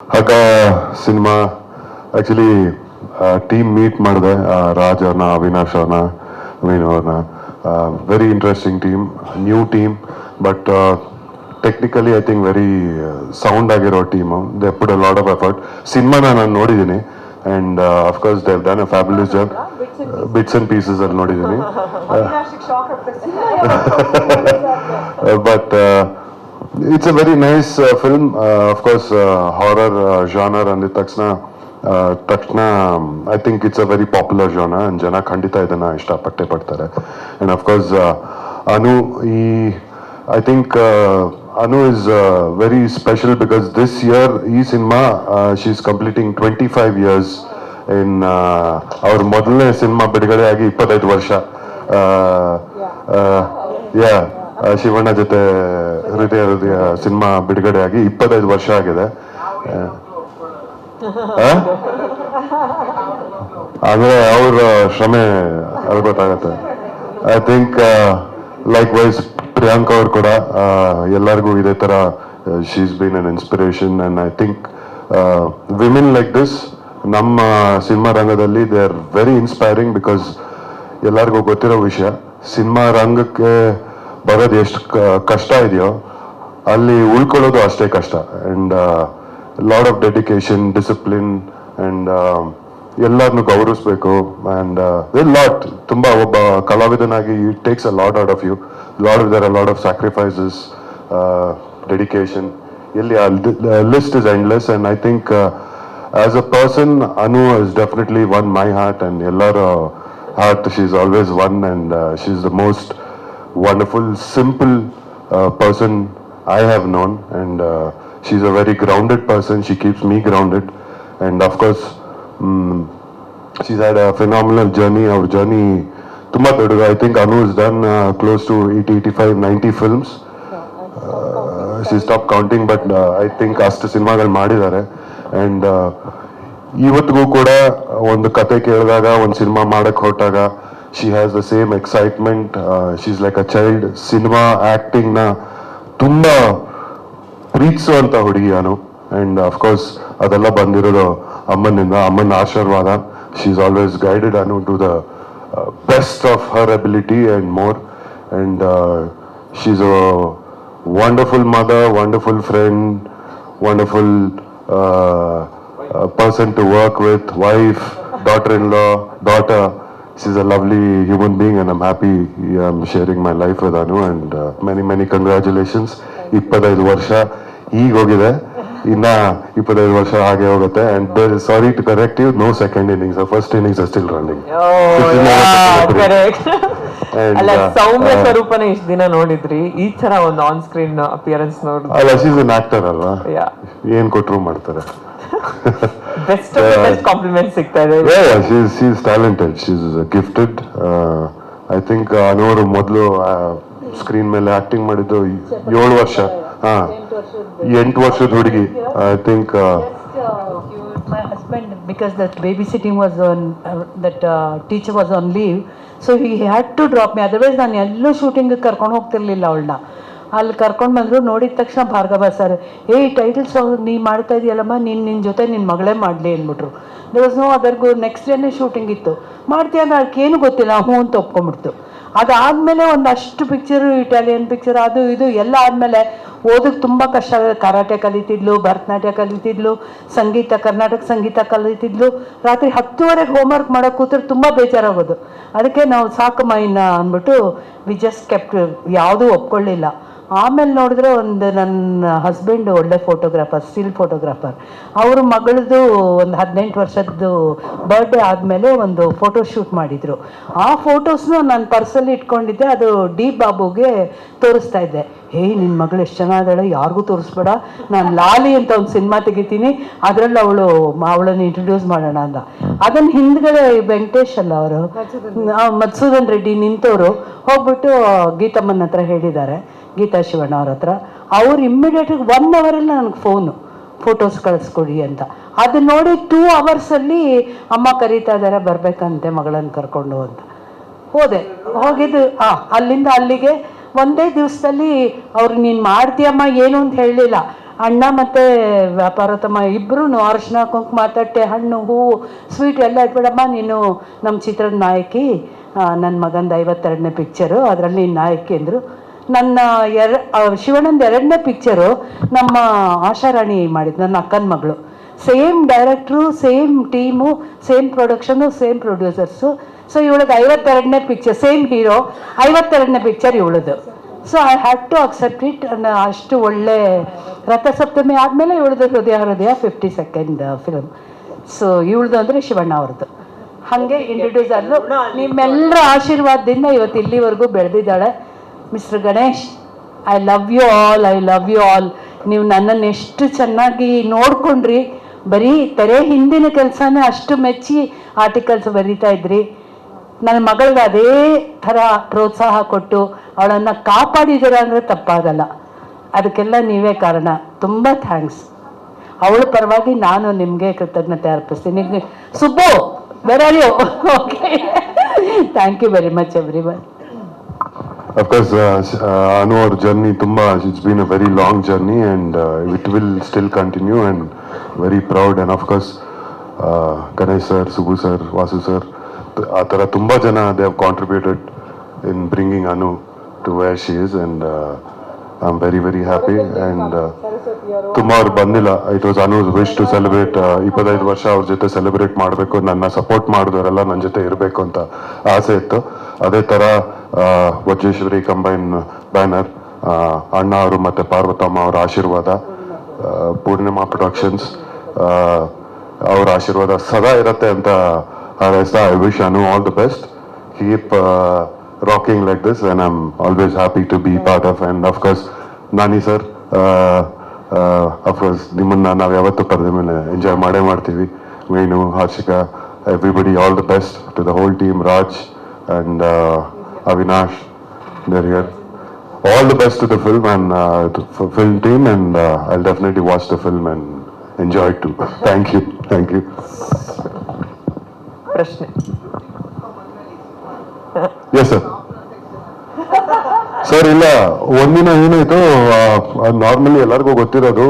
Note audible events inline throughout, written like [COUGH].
ಹಗ್ಗ cinema actually team meet ಮಾಡಿದೆ ರಾಜ್ ಅವ್ರನ್ನ ಅವಿನಾಶ್ ಅವ್ರನ್ನ ಮೀನು ಅವ್ರನ್ನ very interesting team new team but technically I think very sound ಆಗಿರೋ team they put a lot of effort ಸಿನಿಮಾನ ನಾನು ನೋಡಿದ್ದೀನಿ and of course they've done a fabulous job bits and pieces ಅಲ್ಲಿ ನೋಡಿದ್ದೀನಿ [LAUGHS] ಅವಿನಾಶಿಗೆ [LAUGHS] shock a very nice film of course horror genre. Uh, uh, uh, ಅಂದಿದ ತಕ್ಷಣ uh, ತಕ್ಷಣ I think it's a very popular genre and ಜನ ಖಂಡಿತ ಇದನ್ನ ಇಷ್ಟಪಟ್ಟೆ ಪಡ್ತಾರೆ ಅಂಡ್ ಅಫ್ಕೋರ್ಸ್ ಅನು ಈ I think Anu is very special because this year ಈ cinema she is completing twenty five years in ಅವ್ರ ಮೊದಲನೇ ಸಿನಿಮಾ ಬಿಡುಗಡೆ ಆಗಿ ಇಪ್ಪತ್ತೈದು ವರ್ಷ. ಯಾ ಶಿವಣ್ಣ ಜೊತೆ ಹೃದಯ ಹೃದಯ ಸಿನಿಮಾ ಬಿಡುಗಡೆ ಆಗಿ ಇಪ್ಪತ್ತೈದು ವರ್ಷ ಆಗಿದೆ. ಆ? ಅಂದ್ರೆ ಅವ್ರ ಶ್ರಮೆ ಅರ್ಬೇಕಾಗತ್ತೆ I think likewise Priyanka ಅವ್ರು ಕೂಡ ಎಲ್ಲರಿಗೂ ಇದೇ ತರ she's been an inspiration and I think women like this ನಮ್ಮ ಸಿನಿಮಾ ರಂಗದಲ್ಲಿ they are very inspiring because ಎಲ್ಲರಿಗೂ ಗೊತ್ತಿರೋ ವಿಷಯ, ಸಿನಿಮಾ ರಂಗಕ್ಕೆ ಬರೋದು ಎಷ್ಟು ಕಷ್ಟ ಇದೆಯೋ, ಅಲ್ಲಿ ಉಳ್ಕೊಳ್ಳೋದು ಅಷ್ಟೇ ಕಷ್ಟ. And lot of dedication discipline and ಎಲ್ಲರನ್ನು ಗೌರವಿಸ್ಬೇಕು. ಅಂಡ್ ಲಾಟ್ ತುಂಬ ಒಬ್ಬ ಕಲಾವಿದನಾಗಿ it takes a out of you lot there a lot of sacrifices dedication ಎಲ್ಲಿ list is endless and I think as a person Anu is definitely won my heart and ಎಲ್ಲರ heart she is always one and she is the most wonderful, simple uh, person I have known, and uh, she's a very grounded person. She keeps me grounded, and of course, mm, she's had a phenomenal journey. Our journey, ತುಂಬಾ ದೊಡ್ಡದು I think Anu is done close to eighty eighty five ninety films she stop counting but I think ಅಷ್ಟು ಸಿನಿಮಾಗಳು ಮಾಡಿದ್ದಾರೆ and ಇವತ್ತಿಗೂ ಕೂಡ ಒಂದು ಕತೆ ಕೇಳಿದಾಗ ಒಂದು ಸಿನಿಮಾ ಮಾಡಕ್ ಹೊರಟಾಗ she has the same excitement she's like a child cinema ಆಕ್ಟಿಂಗ್ನ ತುಂಬಾ ಪ್ರೀತಿಸುವಂತ ಹುಡುಗಿ ನಾನು ಅಂಡ್ ಅಫ್ಕೋರ್ಸ್ ಅದೆಲ್ಲ ಬಂದಿರೋದು ಅಮ್ಮನಿಂದ ಅಮ್ಮನ ಆಶೀರ್ವಾದ she is always guided Anu to the best of her ability and more and she's a wonderful mother, wonderful friend, wonderful uh, uh, person to work with, wife, daughter-in-law, daughter. She's a lovely human being, and I'm happy I'm sharing my life with Anu. And uh, many, many congratulations. ಇಪ್ಪತ್ತೈದು ವರ್ಷ ಈಗ ಹೋಗಿದೆ. ಇನ್ನ ಇಪ್ಪತ್ತೈದು ವರ್ಷ ಹಾಗೆ ಹೋಗುತ್ತೆ. And sorry to correct you know second innings first innings still running ಅಲ್ಲ uh, ಸೌಮ್ಯ ಸ್ವರೂಪನ ಇಷ್ಟ ದಿನ ನೋಡಿದ್ರಿ. ಈ ತರ ಒಂದು ಆನ್ ಸ್ಕ್ರೀನ್ ಅಪಿಯರೆನ್ಸ್ ನೋಡಿದ್ರೆ. ಅಲ್ಲ ಶೀಸ್ ಅನ್ ಆಕ್ಟರ್ ಅಲ್ವಾ? ಏನ್ ಕೊಟ್ರು ಮಾಡ್ತಾರೆ? ಬೆಸ್ಟ್ ಬೆಸ್ಟ್ ಕಾಂಪ್ಲಿಮೆಂಟ್ ಸಿಗ್ತಾ ಇದೆ Yeah, yeah, she's she's talented. She's uh, gifted. Uh, I think ಅನವರು ಮೊದಲು ಸ್ಕ್ರೀನ್ ಮೇಲೆ ಆಕ್ಟಿಂಗ್ ಮಾಡಿದ್ದು ಏಳು ವರ್ಷ ಹಾ ಎಂಟು ವರ್ಷದ ಹುಡುಗಿ I think my husband because that babysitting was on uh, that uh, teacher was on leave so he had to drop me otherwise ನಾನು ಎಲ್ಲೂ ಶೂಟಿಂಗ್ ಕರ್ಕೊಂಡು ಹೋಗ್ತಿರ್ಲಿಲ್ಲ ಅವಳನ್ನ ಅಲ್ಲಿ ಕರ್ಕೊಂಡು ಬಂದರು, ನೋಡಿದ ತಕ್ಷಣ ಭಾರ್ಗವ ಸರ್, ಏಯ್ ಟೈಟಲ್ಸ್ ನೀ ಮಾಡ್ತಾ ಇದೆಯಲ್ಲಮ್ಮ, ನೀನು ನಿನ್ನ ಜೊತೆ ನಿನ್ನ ಮಗಳೇ ಮಾಡಲಿ ಅಂದ್ಬಿಟ್ರು. ದರ್ ವಾಸ್ ನೋ ಅದರ್ಗೂ ನೆಕ್ಸ್ಟ್ ಡೇನೇ ಶೂಟಿಂಗ್ ಇತ್ತು. ಮಾಡ್ತೀಯ ಅಂದ್ರೆ ಅದಕ್ಕೇನು ಗೊತ್ತಿಲ್ಲ, ಹ್ಞೂ ಅಂತ ಒಪ್ಕೊಂಬಿಡ್ತು ಅದಾದಮೇಲೆ ಒಂದಷ್ಟು ಪಿಕ್ಚರು ಇಟಾಲಿಯನ್ ಪಿಕ್ಚರ್ ಅದು ಇದು ಎಲ್ಲ ಆದಮೇಲೆ ಓದಕ್ಕೆ ತುಂಬ ಕಷ್ಟ ಕರಾಟೆ ಕಲಿತಿದ್ಲು, ಭರತನಾಟ್ಯ ಕಲಿತಿದ್ಲು, ಸಂಗೀತ, ಕರ್ನಾಟಕ ಸಂಗೀತ ಕಲಿತಿದ್ಲು. ರಾತ್ರಿ ಹತ್ತುವರೆಗೆ ಹೋಮ್ವರ್ಕ್ ಮಾಡೋಕೆ ಕೂತ್ರೆ ತುಂಬ ಬೇಜಾರಾಗೋದು. ಅದಕ್ಕೆ ನಾವು ಸಾಕು ಮೈನ ಅಂದ್ಬಿಟ್ಟು ವಿ ಜಸ್ಟ್ ಕೆಪ್ಟ್ ಯಾವುದೂ ಒಪ್ಕೊಳ್ಳಿಲ್ಲ. ಆಮೇಲೆ ನೋಡಿದ್ರೆ ಒಂದು ನನ್ನ ಹಸ್ಬೆಂಡ್ ಒಳ್ಳೆ ಫೋಟೋಗ್ರಾಫರ್ ಸ್ಟಿಲ್ ಫೋಟೋಗ್ರಾಫರ್ ಅವರು ಮಗಳದು ಒಂದು ಹದಿನೆಂಟು ವರ್ಷದ್ದು ಬರ್ಡೇ ಆದಮೇಲೆ ಒಂದು ಫೋಟೋ ಶೂಟ್ ಮಾಡಿದರು. ಆ ಫೋಟೋಸ್ನ ನಾನು ಪರ್ಸಲ್ಲಿ ಇಟ್ಕೊಂಡಿದ್ದೆ ಅದು ಡಿ ಬಾಬುಗೆ ತೋರಿಸ್ತಾ ಇದ್ದೆ. ಏಯ್ ನಿನ್ನ ಮಗಳು ಎಷ್ಟು ಚೆನ್ನಾಗಿದ್ದಾಳೆ ಯಾರಿಗೂ ತೋರಿಸ್ಬೇಡ. ನಾನು ಲಾಲಿ ಅಂತ ಒಂದು ಸಿನಿಮಾ ತೆಗಿತೀನಿ ಅದರಲ್ಲಿ ಅವಳು ಅವಳನ್ನು ಇಂಟ್ರೊಡ್ಯೂಸ್ ಮಾಡೋಣ ಅಂತ. ಅದನ್ನು ಹಿಂದ್ಗಡೆ ವೆಂಕಟೇಶ್ ಅಲ್ಲ ಅವರು ಮಧುಸೂದನ್ ರೆಡ್ಡಿ. ನಿಂತವರು ಹೋಗ್ಬಿಟ್ಟು ಗೀತಮ್ಮನ ಹತ್ರ ಹೇಳಿದ್ದಾರೆ. ಗೀತಾ ಶಿವಣ್ಣ ಅವ್ರ ಹತ್ರ, ಅವ್ರು ಇಮ್ಮಿಡಿಯೇಟಾಗಿ ಒನ್ ಅವರಲ್ಲಿ ನನಗೆ ಫೋನು ಫೋಟೋಸ್ ಕಳಿಸ್ಕೊಡಿ ಅಂತ. ಅದನ್ನ ನೋಡಿ ಟೂ ಅವರ್ಸಲ್ಲಿ ಅಮ್ಮ ಕರೀತಾ ಇದ್ದಾರೆ ಬರಬೇಕಂತೆ ಮಗಳನ್ನ ಕರ್ಕೊಂಡು ಅಂತ. ಹೋದೆ. ಹೋಗಿದ್ದು, ಆ, ಅಲ್ಲಿಂದ ಅಲ್ಲಿಗೆ ಒಂದೇ ದಿವಸದಲ್ಲಿ ಅವ್ರು, ನೀನು ಮಾಡ್ತೀಯಮ್ಮ, ಏನು ಅಂತ ಹೇಳಲಿಲ್ಲ ಅಣ್ಣ ಮತ್ತು ವ್ಯಾಪಾರತಮ್ಮ ಇಬ್ಬರೂ ಅರಿಶಿನ, ಕುಂಕುಮ, ತಟ್ಟೆ, ಹಣ್ಣು ಹೂವು ಸ್ವೀಟ್ ಎಲ್ಲ ಇಟ್ಬಿಡಮ್ಮ ನೀನು ನಮ್ಮ ಚಿತ್ರದ ನಾಯಕಿ ನನ್ನ ಮಗಂದು ಐವತ್ತೆರಡನೇ ಪಿಕ್ಚರು ಅದರಲ್ಲಿ ನೀನು ನಾಯಕಿ ಅಂದರು. ನನ್ನ ಎರ ಶಿವಣ್ಣಂದು ಎರಡನೇ ಪಿಕ್ಚರು ನಮ್ಮ ಆಶಾರಾಣಿ ಮಾಡಿದ್ದು ನನ್ನ ಅಕ್ಕನ ಮಗಳು. Same director same team same production same producers so ಇವಳಿಗೆ ಐವತ್ತೆರಡನೇ ಪಿಕ್ಚರ್ ಸೇಮ್ ಹೀರೋ ಐವತ್ತೆರಡನೇ picture ಇವಳದು. So I had to accept it ಅಷ್ಟು ಒಳ್ಳೆ ರಥಸಪ್ತಮಿ ಆದಮೇಲೆ ಇವಳದು Hrudaya Hrudaya fifty second film so ಇವಳದು ಅಂದರೆ ಶಿವಣ್ಣ ಅವ್ರದ್ದು. ಹಾಗೆ ಇಂಟ್ರೊಡ್ಯೂಸ್ ಆದ್ಲು. ನಿಮ್ಮೆಲ್ಲರ ಆಶೀರ್ವಾದದಿಂದ ಇವತ್ತು ಇಲ್ಲಿವರೆಗೂ ಬೆಳೆದಿದ್ದಾಳೆ. Mister Ganesh I love you all I love you all ನೀವು ನನ್ನನ್ನು ಎಷ್ಟು ಚೆನ್ನಾಗಿ ನೋಡ್ಕೊಂಡ್ರಿ, ಬರೀ ತೆರೆ ಹಿಂದಿನ ಕೆಲಸನೇ ಅಷ್ಟು ಮೆಚ್ಚಿ ಆರ್ಟಿಕಲ್ಸ್ ಬರೀತಾ ಇದ್ರಿ. ನನ್ನ ಮಗಳಿಗೆ ಅದೇ ಥರ ಪ್ರೋತ್ಸಾಹ ಕೊಟ್ಟು ಅವಳನ್ನು ಕಾಪಾಡಿದ್ದೀರ ಅಂದರೆ ತಪ್ಪಾಗಲ್ಲ. ಅದಕ್ಕೆಲ್ಲ ನೀವೇ ಕಾರಣ. ತುಂಬ ಥ್ಯಾಂಕ್ಸ್ ಅವಳ ಪರವಾಗಿ ನಾನು ನಿಮಗೆ ಕೃತಜ್ಞತೆ ಅರ್ಪಿಸ್ತೀನಿ. ಸುಬ್ಬು ಬೇರೆ okay thank you very much every of course Anu ಅವ್ರ ಜರ್ನಿ ತುಂಬ it's been a very long journey and it will still continue and very proud and of course Ganesh sir Subbu sir Vasu sir ಆ ಥರ ತುಂಬ ಜನ they have contributed in bringing Anu to where she is and I am very very happy and ಅವ್ರು ಬಂದಿಲ್ಲ. It was Anu wish to celebrate ಇಪ್ಪತ್ತೈದು ವರ್ಷ ಅವ್ರ ಜೊತೆ ಸೆಲೆಬ್ರೇಟ್ ಮಾಡಬೇಕು. ನನ್ನ ಸಪೋರ್ಟ್ ಮಾಡಿದವರೆಲ್ಲ ನನ್ನ ಜೊತೆ ಇರಬೇಕು ಅಂತ ಆಸೆ ಇತ್ತು. ಅದೇ ಥರ ವಜ್ರೇಶ್ವರಿ ಕಂಬೈನ್ ಬ್ಯಾನರ್ ಅಣ್ಣ ಅವರು ಮತ್ತು ಪಾರ್ವತಮ್ಮ ಅವರ ಆಶೀರ್ವಾದ ಪೂರ್ಣಿಮಾ ಪ್ರೊಡಕ್ಷನ್ಸ್ ಅವರ ಆಶೀರ್ವಾದ ಸದಾ ಇರತ್ತೆ ಅಂತ ಹಾರೈಸ್ತಾ I wish Anu all the best keep rocking like this I am always happy to be part of and of course Nani sir of course ನಿಮ್ಮನ್ನ ನಾವು ಯಾವತ್ತೂ ಪರದೆ ಮೇಲೆ ಎಂಜಾಯ್ ಮಾಡೇ ಮಾಡ್ತೀವಿ Venu Harshika everybody all the best to the whole team Raj and Avinash there here all the best to the film and uh, to for film team and uh, I'll definitely watch the film and enjoy it too. Thank you. Thank you. ಪ್ರಶ್ನೆ Yes, sir. Sir ಇಲ್ಲ ಒಂದಿನ ಏನಾಯ್ತು normally ಎಲ್ಲರಿಗೂ ಗೊತ್ತಿರೋದು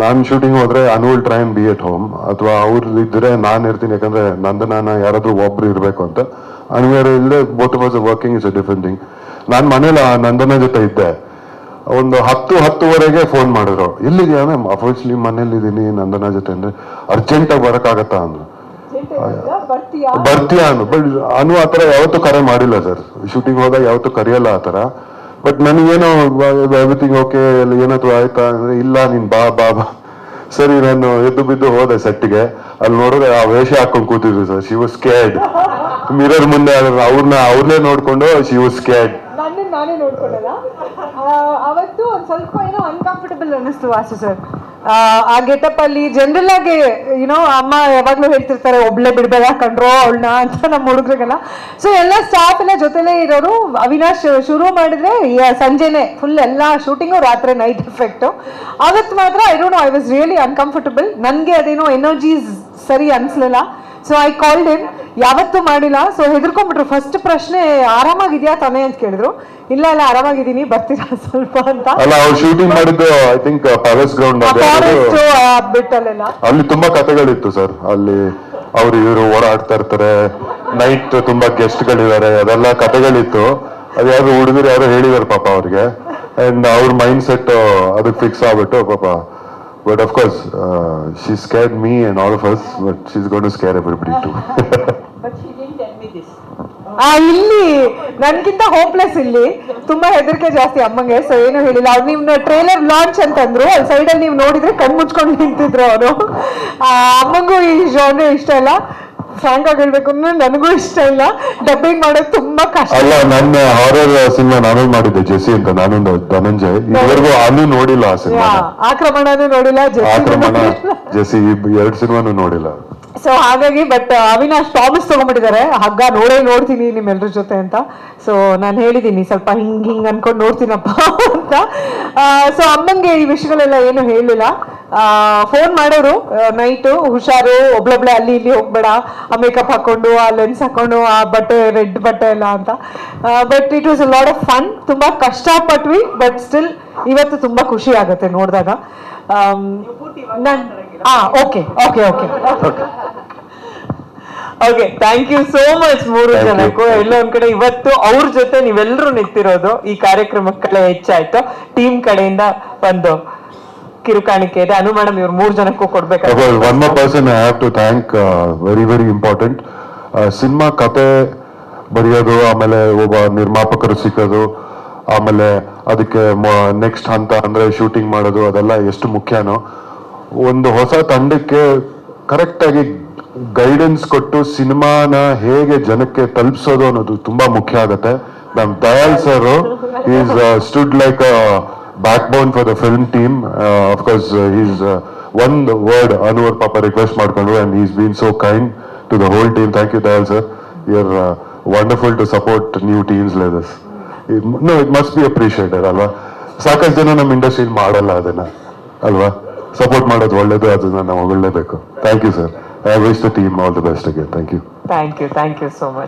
ನಾನ್ shooting ಹೋದ್ರೆ Anu will try and be at home ಅಥವಾ ಅವ್ರು ಇದ್ರೆ ನಾನು ಇರ್ತೀನಿ ಯಾಕಂದ್ರೆ ನಂದನಾನ ಯಾರಾದ್ರೂ ಒಬ್ರು ಇರ್ಬೇಕು ಅಂತ. ಅನ್ವೇರ್ ಇಲ್ಲದೆ both was working is a different thing ನಾನು ಮನೇಲಿ ಆ ನಂದನ ಜೊತೆ ಇದ್ದೆ. ಒಂದು ಹತ್ತು ಹತ್ತುವರೆಗೆ ಫೋನ್ ಮಾಡಿದ್ರು. ಎಲ್ಲಿದ್ಯಾ ಮ್ಯಾಮ್ ಅಫೋರ್ಸ್ಲಿ ಮನೇಲಿ ಇದ್ದೀನಿ ನಂದನ ಜೊತೆ ಅಂದ್ರೆ ಅರ್ಜೆಂಟ್ ಆಗಿ ಬರಕ್ಕಾಗತ್ತಾ ಅಂದ್ರು. ಬರ್ತೀಯಾ? ಅನು ಬಟ್ ಅನು ಆತರ ಯಾವತ್ತೂ ಕರೆ ಮಾಡಿಲ್ಲ ಸರ್ ಶೂಟಿಂಗ್ ಹೋದಾಗ ಯಾವತ್ತೂ ಕರೆಯಲ್ಲ ಆತರ ಬಟ್ ನನಗೇನೋ ಎವ್ರಿಥಿಂಗ್ ಓಕೆ ಏನಾದ್ರು ಆಯ್ತಾ ಅಂದ್ರೆ, ಇಲ್ಲ, ನಿನ್ ಬಾ ಬಾ ಬಾ. ಸರಿ, ನಾನು ಎದ್ದು ಬಿದ್ದು ಹೋದೆ ಸೆಟ್ಗೆ ಅಲ್ಲಿ ನೋಡಿದ್ರೆ ಆ ವೇಷ ಹಾಕೊಂಡು ಕೂತಿದ್ರು sir. Shiva was scared mirror ಮುಂದೆ ಅವ್ರನ್ನ, ಅವ್ರನ್ನೇ ನೋಡ್ಕೊಂಡು ಶಿವ ವಾಸ್ ಸ್ಕೇಡ್ ನಾನೇ ನೋಡ್ಕೊಳ್ಳಲ್ಲ ಅವತ್ತು ಸ್ವಲ್ಪ ಏನೋ ಅನ್ಕಂಫರ್ಟಬಲ್ ಅನ್ನಿಸ್ತು ವಾಸು ಸರ್. ಆ ಗೆಟಪ್ ಅಲ್ಲಿ ಜನರಲ್ ಆಗಿ ಯುನೋ ಅಮ್ಮ ಯಾವಾಗ್ಲೂ ಹೇಳ್ತಿರ್ತಾರೆ, ಒಬ್ಳೆ ಬಿಡ್ಬೇಡ ಕಂಡ್ರೋ ಅವಳನ್ನ ಅಂತ ನಮ್ಮ ಹುಡುಗರಿಗೆಲ್ಲ. ಸೊ ಎಲ್ಲ ಸ್ಟಾಫ್ ಎಲ್ಲ ಜೊತೆಲೇ ಇರೋರು, ಅವಿನಾಶ್ ಶುರು ಮಾಡಿದ್ರೆ ಸಂಜೆನೆ ಫುಲ್ ಎಲ್ಲ ಶೂಟಿಂಗು ರಾತ್ರಿ ನೈಟ್ ಎಫೆಕ್ಟ್ ಅವತ್ತು ಮಾತ್ರ I don't know I was really uncomfortable ನನಗೆ ಅದೇನೋ ಎನರ್ಜೀಸ್ ಸರಿ ಅನ್ಸ್ಲಿಲ್ಲ. ಸೊ ಐ ಕಾಲ್ಡ್ ಇನ್ ಯಾವತ್ತೂ ಮಾಡಿಲ್ಲ. ಸೊ ಹೆದರ್ಕೊಂಡ್ಬಿಟ್ರು. ಫಸ್ಟ್ ಪ್ರಶ್ನೆ ಆರಾಮಾಗಿದ್ಯಾ ತಾನೇ ಅಂತ ಕೇಳಿದ್ರು. ಇಲ್ಲ ಇಲ್ಲ ಆರಾಮಾಗಿದ್ದೀನಿ. ಬರ್ತೀರಾ [LAUGHS] ಸ್ವಲ್ಪ ಅಂತ. ಅಲ್ಲ ಅವ್ರು ಶೂಟಿಂಗ್ ಮಾಡಿದ್ದು ಐ ಥಿಂಕ್ ಪ್ಯಾಲೇಸ್ ಗ್ರೌಂಡ್ ಬಿಟ್ಟಲ್ಲೆಲ್ಲ. ಅಲ್ಲಿ ತುಂಬಾ ಕಥೆಗಳಿತ್ತು ಸರ್ ಅಲ್ಲಿ ಅವ್ರು ಇವರು ಓಡಾಡ್ತಾ ಇರ್ತಾರೆ. ನೈಟ್ ತುಂಬಾ ಗೆಸ್ಟ್ ಗಳಿದ್ದಾರೆ ಅದೆಲ್ಲ ಕಥೆಗಳಿತ್ತು. ಅದು ಯಾರು ಹುಡುಗರು ಯಾರು ಹೇಳಿದಾರೆ ಪಾಪ ಅವ್ರಿಗೆ. ಅಂಡ್ ಅವ್ರ ಮೈಂಡ್ ಸೆಟ್ ಅದಕ್ಕೆ ಫಿಕ್ಸ್ ಆಗ್ಬಿಟ್ಟು ಪಾಪ but of course she scared me and all of us but she's gone to scare everybody to ಆ ಇಲ್ಲಿ. ನನ್ಗಿಂತ ಹೋಪ್ಲೆಸ್ ಇಲ್ಲಿ. ತುಂಬಾ ಹೆದರಿಕೆ ಜಾಸ್ತಿ ಅಮ್ಮಂಗೆ. ಸೊ ಏನು ಹೇಳಿಲ್ಲ. ಅವ್ರು ನೀವು ಟ್ರೇಲರ್ ಲಾಂಚ್ ಅಂತಂದ್ರು. ಅಲ್ಲಿ ಸೈಡಲ್ಲಿ ನೀವು ನೋಡಿದ್ರೆ ಕಣ್ ಮುಚ್ಕೊಂಡು ನಿಂತಿದ್ರು ಅವರು. ಅಮ್ಮಂಗೂ ಈ ಜಾನ್ರೆ ಇಷ್ಟ ಇಲ್ಲ. ಫ್ರಾಂಕ್ ಆಗಿ ಹೇಳ್ಬೇಕು ಅಂದ್ರೆ ನನಗೂ ಇಷ್ಟ ಇಲ್ಲ. ಡಬ್ಬಿಂಗ್ ಮಾಡೋದು ತುಂಬಾ ಕಷ್ಟ. ಅಲ್ಲ ನನ್ನ ಹಾರರ್ ಸಿನಿಮಾ ನಾನು ಮಾಡಿದ್ದೆ ಜೆಸಿ ಅಂತ ನಾನು ಧನಂಜಯ್. ಇದುವರೆಗೂ ಅನು ನೋಡಿಲ್ಲ ಆ ಸಿನಿಮಾ ಆಕ್ರಮಣನೂ ನೋಡಿಲ್ಲ ಆಕ್ರಮಣ. ಜೆಸಿ ಎರಡು ಸಿನಿಮಾನು ನೋಡಿಲ್ಲ. ಸೊ ಹಾಗಾಗಿ ಬಟ್ ಅವಿನಾಶ್ ಪ್ರಾಮಿಸ್ ತಗೊಂಡ್ಬಿಟ್ಟಿದ್ದಾರೆ. ಹಗ್ಗ ನೋಡೇ ನೋಡ್ತೀನಿ ನಿಮ್ಮೆಲ್ಲರ ಜೊತೆ ಅಂತ. ಸೊ ನಾನು ಹೇಳಿದ್ದೀನಿ ಸ್ವಲ್ಪ ಹಿಂಗ್ ಹಿಂಗ್ ಅನ್ಕೊಂಡು ನೋಡ್ತೀನಪ್ಪ [LAUGHS] ಅಂತ. ಸೊ ಅಮ್ಮಂಗೆ ಈ ವಿಷಯಗಳೆಲ್ಲ ಏನು ಹೇಳಿಲ್ಲ. ಫೋನ್ ಮಾಡೋರು ನೈಟು ಹುಷಾರು ಒಬ್ಳೊಬ್ಳೆ ಅಲ್ಲಿ ಇಲ್ಲಿ ಹೋಗ್ಬೇಡ ಆ ಮೇಕಪ್ ಹಾಕೊಂಡು ಆ ಲೆನ್ಸ್ ಹಾಕೊಂಡು ಆ ಬಟ್ಟೆ ರೆಡ್ ಬಟ್ಟೆ ಎಲ್ಲ ಅಂತ. But it was a lot of fun ತುಂಬಾ ಕಷ್ಟಪಟ್ವಿ ಬಟ್ ಸ್ಟಿಲ್ ಇವತ್ತು ತುಂಬಾ ಖುಷಿ ಆಗುತ್ತೆ ನೋಡಿದಾಗ. ಆ okay okay okay okay thank you so much ಮೂರು. ಜನಕ್ಕೂ. ಎಲ್ಲ ಒಂದ್ ಕಡೆ ಇವತ್ತು ಅವ್ರ ಜೊತೆ ನೀವೆಲ್ಲರೂ ನಿಂತಿರೋದು ಈ ಕಾರ್ಯಕ್ರಮಕ್ಕೆ ಹೆಚ್ಚಾಯ್ತು. ಟೀಮ್ ಕಡೆಯಿಂದ ಒಂದು ಕಿರುಕಾಣಿಕೆ ಇದೆ. ಅನು ಮೇಡಮ್ ಇವ್ರು ಮೂರ್ ಜನಕ್ಕೂ ಕೊಡ್ಬೇಕು one more person I to thank very very important cinema ಕತೆ ಬರೆಯೋದು, ಆಮೇಲೆ ಒಬ್ಬ ನಿರ್ಮಾಪಕರು ಸಿಕ್ಕೋದು, ಆಮೇಲೆ ಅದಕ್ಕೆ ನೆಕ್ಸ್ಟ್ ಹಂತ ಅಂದ್ರೆ ಶೂಟಿಂಗ್ ಮಾಡೋದು, ಅದೆಲ್ಲ ಎಷ್ಟು ಮುಖ್ಯನೋ. ಒಂದು ಹೊಸ ತಂಡಕ್ಕೆ ಕರೆಕ್ಟ್ ಆಗಿ ಗೈಡೆನ್ಸ್ ಕೊಟ್ಟು ಸಿನಿಮಾನ ಹೇಗೆ ಜನಕ್ಕೆ ತಲುಪಿಸೋದು ಅನ್ನೋದು ತುಂಬಾ ಮುಖ್ಯ ಆಗುತ್ತೆ. ನಮ್ Dayal sir is stood like backbone for the film team of course is one word ಅನುವರ್ ಪಾಪ ರಿಕ್ವೆಸ್ಟ್ ಮಾಡಿಕೊಂಡು and is been so kind to the whole team thank you Dayal sir you're wonderful to support new teams ಲೇದರ್ಸ್ no it must be appreciated ಅಲ್ವಾ ಸಾಕಷ್ಟು ಜನ ನಮ್ಮ ಇಂಡಸ್ಟ್ರಿಲಿ ಮಾಡಲ್ಲ ಅದನ್ನ, ಅಲ್ವಾ? Support ಮಾಡೋದು ಒಳ್ಳೇದು, ಅದನ್ನ ನಾವು ಒಳ್ಳೇಬೇಕು. Thank you sir I wish the team all the best again thank you thank you thank you so much